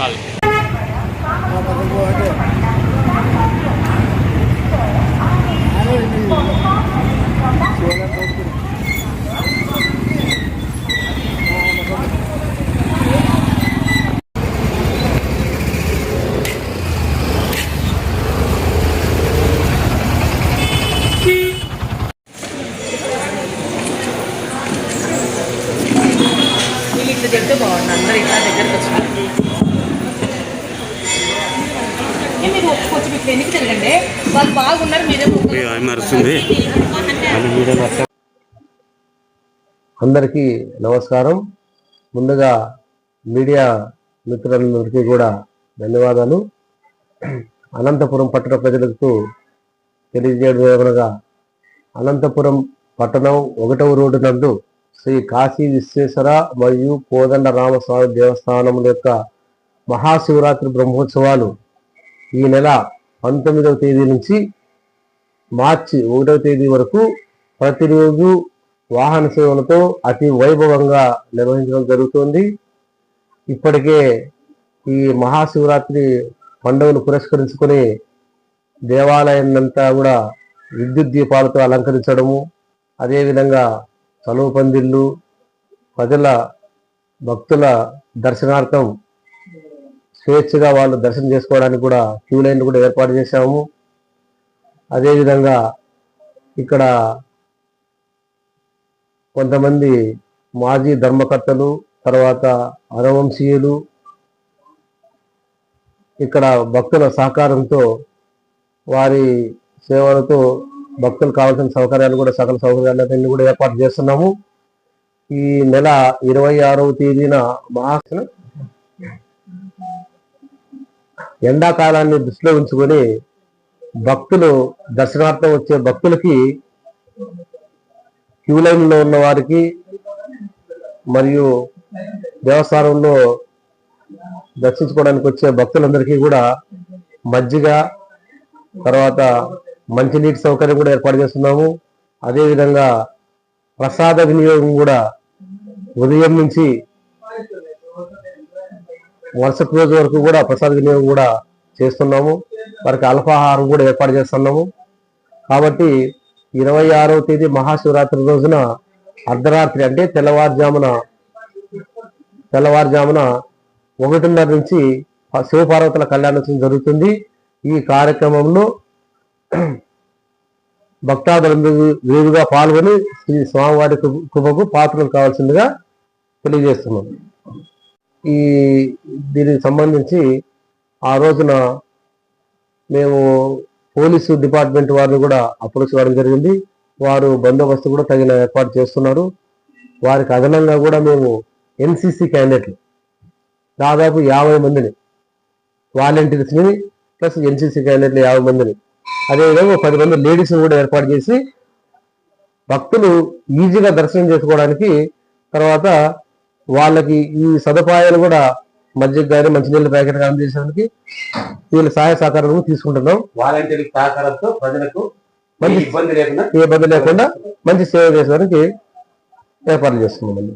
sekali. Jadi itu bawa nanti kita jadi. వాళ్ళు బాగున్నారు మీరే అట్లా అందరికీ నమస్కారం. ముందుగా మీడియా మిత్రులందరికీ కూడా ధన్యవాదాలు. అనంతపురం పట్టణ ప్రజలకు తెలియజేయడం అనంతపురం పట్టణం ఒకటవ రోడ్డు నందు శ్రీ కాశీ విశ్వేశ్వర మరియు కోదండ రామస్వామి దేవస్థానం యొక్క మహాశివరాత్రి బ్రహ్మోత్సవాలు ఈ నెల పంతొమ్మిదవ తేదీ నుంచి మార్చి ఒకటవ తేదీ వరకు ప్రతిరోజు వాహన సేవలతో అతి వైభవంగా నిర్వహించడం జరుగుతుంది. ఇప్పటికే ఈ మహాశివరాత్రి పండుగను పురస్కరించుకొని దేవాలయాన్నంతా కూడా విద్యుత్ దీపాలతో అలంకరించడము అదేవిధంగా చలువు పందిళ్ళు ప్రజల భక్తుల దర్శనార్థం స్వేచ్ఛగా వాళ్ళు దర్శనం చేసుకోవడానికి కూడా క్యూ లైన్లు కూడా ఏర్పాటు చేశాము. అదేవిధంగా ఇక్కడ కొంతమంది మాజీ ధర్మకర్తలు తర్వాత అనవంశీయులు ఇక్కడ భక్తుల సహకారంతో వారి సేవలతో భక్తులు కావాల్సిన సౌకర్యాలు కూడా సకల సౌకర్యాలన్నీ కూడా ఏర్పాటు చేస్తున్నాము. ఈ నెల ఇరవై ఆరవ తేదీన మహాసన ఎండాకాలాన్ని దృష్టిలో ఉంచుకొని భక్తులు దర్శనార్థం వచ్చే భక్తులకి క్యూ లైన్లో ఉన్న వారికి మరియు దేవస్థానంలో దర్శించుకోవడానికి వచ్చే భక్తులందరికీ కూడా మజ్జిగ తర్వాత మంచినీటి సౌకర్యం కూడా ఏర్పాటు చేస్తున్నాము. అదేవిధంగా ప్రసాద వినియోగం కూడా ఉదయం నుంచి మరుసటి రోజు వరకు కూడా ప్రసాద వినియోగం కూడా చేస్తున్నాము. వారికి అల్పాహారం కూడా ఏర్పాటు చేస్తున్నాము. కాబట్టి ఇరవై ఆరవ తేదీ మహాశివరాత్రి రోజున అర్ధరాత్రి అంటే తెల్లవారుజామున తెల్లవారుజామున ఒకటిన్నర నుంచి శివపార్వతుల కళ్యాణోత్సవం జరుగుతుంది. ఈ కార్యక్రమంలో భక్తాదులందరూ వేరుగా పాల్గొని శ్రీ స్వామివారి కృపకు పాత్రలు కావాల్సిందిగా తెలియజేస్తున్నాను ఈ దీనికి సంబంధించి ఆ రోజున మేము పోలీసు డిపార్ట్మెంట్ వారిని కూడా అప్రోచ్ కావడం జరిగింది. వారు బందోబస్తు కూడా తగిన ఏర్పాటు చేస్తున్నారు. వారికి అదనంగా కూడా మేము ఎన్సిసి క్యాండిడేట్లు దాదాపు యాభై మందిని వాలంటీర్స్ని ప్లస్ ఎన్సిసి క్యాండిడేట్లు యాభై మందిని అదేవిధంగా పది మంది లేడీస్ని కూడా ఏర్పాటు చేసి భక్తులు ఈజీగా దర్శనం చేసుకోవడానికి తర్వాత వాళ్ళకి ఈ సదుపాయాలు కూడా మజ్జిగ కానీ మంచినీళ్ళ ప్యాకెట్ అందజేయడానికి వీళ్ళ సహాయ సహకారాలు తీసుకుంటున్నాం. వాలంటీర్ సహకారంతో ప్రజలకు మంచి ఇబ్బంది లేకుండా ఏ ఇబ్బంది లేకుండా మంచి సేవ చేసేదానికి ఏర్పాట్లు చేస్తున్నాం